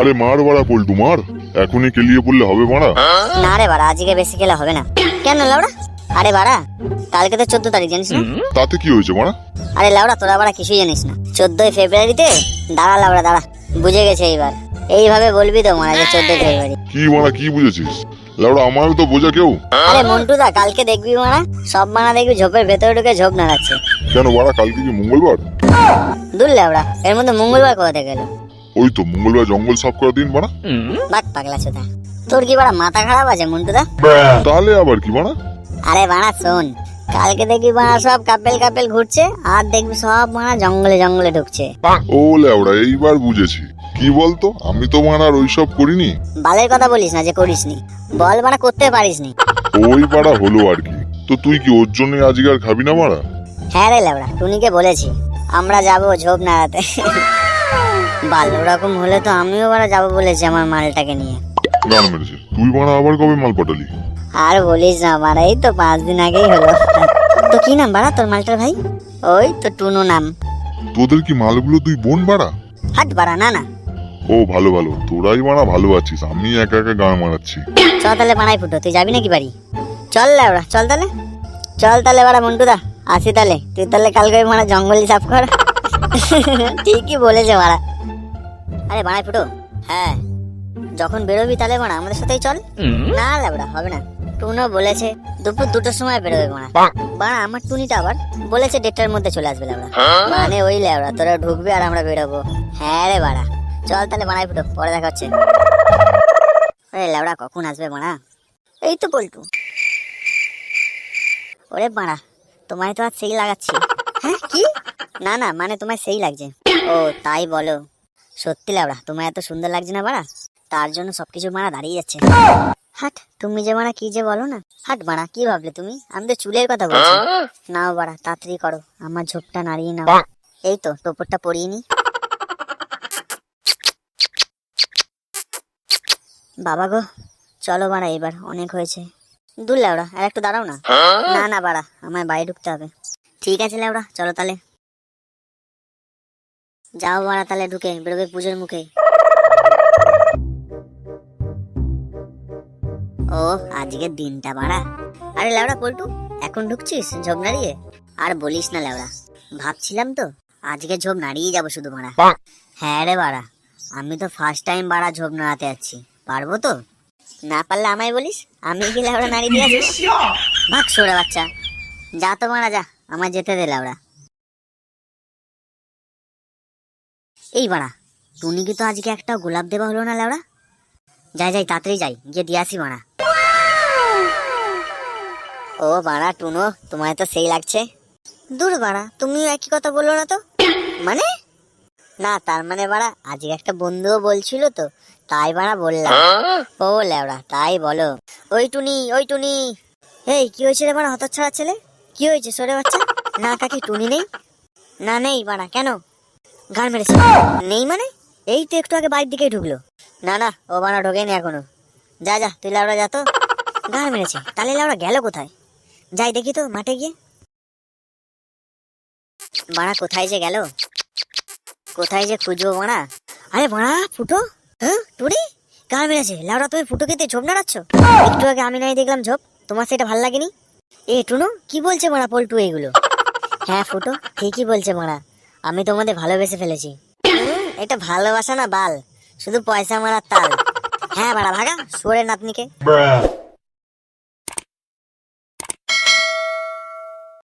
আরে মার বাড়া পল্টু মার। এখনই কেলিয়ে পড়লে হবে মারা। না রে বাড়া আজকে বেশি খেলে হবে না। কেন লাউড়া? আরে বাড়া কালকে তো চোদ্দ তারিখ জানিস না? তাতে কি হয়েছে মারা? আরে লাউড়া তোরা বাড়া কিছুই জানিস না। চোদ্দই ফেব্রুয়ারিতে দাঁড়া লাউড়া দাঁড়া বুঝে গেছে এইবার। এইভাবে বলবি তো মারা যে চোদ্দই ফেব্রুয়ারি। কি মারা কি বুঝেছিস? লেওড়া আমারও তো বোঝা কেউ। আরে মন্টু দা কালকে দেখবি মারা সব মানা দেখবি ঝোপের ভেতরে ঢুকে ঝোপ নাড়াচ্ছে। কেন বাড়া কালকে কি মঙ্গলবার? দূর লাউড়া এর মধ্যে মঙ্গলবার কোথা থেকে এলো ওই তো মঙ্গলবার জঙ্গল সাফ করার দিন বাক পাগলা চোদা তোর কি বাড়া মাথা খারাপ আছে মন্টুদা তাহলে আবার কি আরে বাড়া শোন। কালকে দেখবি বাড়া সব কাপেল কাপেল ঘুরছে আর দেখবি সব মারা জঙ্গলে জঙ্গলে ঢুকছে। ও লেওড়া এইবার বুঝেছি। কি বলতো আমি তো মারার ওইসব করিনি। বালের কথা বলিস না যে করিসনি। বল বাড়া করতে পারিসনি। ওই পাড়া হলো আর কি। তো তুই কি ওর জন্য আজকে আর খাবি না মারা? হ্যাঁ রে লেবড়া টুনিকে বলেছি। আমরা যাব ঝোপ নাড়াতে। বাল ওরকম হলে তো আমিও বাড়া যাব বলেছি আমার মালটাকে নিয়ে। গান মেরেছে তুই মারা আবার কবে মাল পাঠালি? আর বলিস না বাড়া এই তো পাঁচ দিন আগেই হলো। তো কি নাম বাড়া তোর মালটার ভাই? ওই তো টুনু নাম। তোদের কি মালগুলো তুই বোন বাড়া হাট বাড়া না না। ও ভালো ভালো। তোরাই মারা ভালো আছিস আমি একা একা গান মারাচ্ছি। চ তাহলে বানাই ফুটো তুই যাবি নাকি বাড়ি? চল লেবড়া চল তাহলে। চল তাহলে বাড়া মন্টুদা আসি তাহলে। তুই তাহলে কালকে মারা জঙ্গলি সাফ কর। ঠিকই বলেছে মারা আরে বানাই ফুটো হ্যাঁ যখন বেরোবি তাহলে মারা আমাদের সাথেই চল। না লেবড়া হবে না। টুনও বলেছে দুপুর দুটোর সময় বেরোবে মারা বাড়া আমার টুনিটা আবার বলেছে দেড়টার মধ্যে চলে আসবে লেবড়া মানে ওই লেবড়া তোরা ঢুকবি আর আমরা বেরোবো। হ্যাঁ রে বাড়া। চল তাহলে বানাই ফুটো পরে দেখা হচ্ছে। ওরে লেবড়া কখন আসবে মারা এই তো পল্টু। ওরে বাড়া তোমায় তো আর সেই লাগাচ্ছি। হ্যাঁ কি? না না মানে তোমায় সেই লাগছে। ও তাই বলো। সত্যি লাউড়া, তোমায় এত সুন্দর লাগছে না বাড়া? তার জন্য সবকিছু মারা দাঁড়িয়ে যাচ্ছে। হাট, তুমি যে মারা কি যে বলো না? হাট বাড়া, কি ভাবলে তুমি? আমি তো চুলের কথা বলছি। নাও বাড়া, তাড়াতাড়ি করো, আমার ঝোপটা নাড়িয়ে নাও। এই তো, টোপরটা পরিয়ে নি। বাবা গো, চলো বাড়া এবার, অনেক হয়েছে। দূর লেওড়া আর একটু দাঁড়াও না। না না বাড়া, আমায় বাড়ি ঢুকতে হবে। ঠিক আছে লেওড়া চলো তাহলে। যাও বাড়া তাহলে ঢুকে বেরোবে পুজোর মুখে। ও আজকের দিনটা বাড়া আরে লেওড়া পল্টু এখন ঢুকছিস ঝোপ নাড়িয়ে? আর বলিস না লেওড়া ভাবছিলাম তো আজকে ঝোপ নাড়িয়ে যাব শুধু বাড়া হ্যাঁ রে বাড়া আমি তো ফার্স্ট টাইম বাড়া ঝোপ নাড়াতে যাচ্ছি পারব তো? না পারলে আমায় বলিস আমি কি লেওড়া নাড়ি দিয়ে ভাগ সরে বাচ্চা। যা তো মারা যা আমার যেতে দে লেওড়া। এই বাড়া, টুনি কি তো আজকে একটা গোলাপ দেওয়া হলো না লেওড়া যাই যাই, তাড়াতাড়ি যাই, গিয়ে দিয়ে আসি বাড়া। ও বাড়া, টুনো, তোমায় তো সেই লাগছে। দূর বাড়া, তুমিও একই কথা বলল না তো? মানে? না, তার মানে বাড়া, আজকে একটা বন্ধুও বলছিল তো, তাই বাড়া বললাম। ও লেওড়া তাই বলো। ওই টুনি ওই টুনি। এই, কি হয়েছে রে বাড়া হতচ্ছাড়া ছেলে? কি হয়েছে, সরে বাচ্চা? না, কাকি, টুনি নেই? না, নেই বাড়া, কেন? গান মেরেছে। নেই মানে? এই তো একটু আগে বাড়ির দিকেই ঢুকলো। না না, ও বাড়া ঢোকেনি এখনও। যা যা, তুই লাউড়া যা তো। গান মেরেছে। তাহলে লাউড়া গেল কোথায়? যাই দেখি তো মাঠে গিয়ে। বাড়া কোথায় যে গেল? কোথায় যে খুঁজবো বাড়া আরে বাড়া ফুটো। হ্যাঁ টুনি গান মেরেছে। লাউড়া, তুমি ফুটো খেতে ঝোপ নাড়াচ্ছ? একটু আগে আমি নাই দেখলাম ঝোপ। তোমার সেটা ভালো লাগেনি? এ, টুনু, কি বলছে মারা পল্টু এগুলো? হ্যাঁ ফুটো, ঠিকই বলছে মারা আমি তোমাদের ভালোবেসে ফেলেছি। এটা ভালোবাসা না বাল। শুধু পয়সা মারার তাল। হ্যাঁ বাড়া ভাগা সোরে নাতনিকে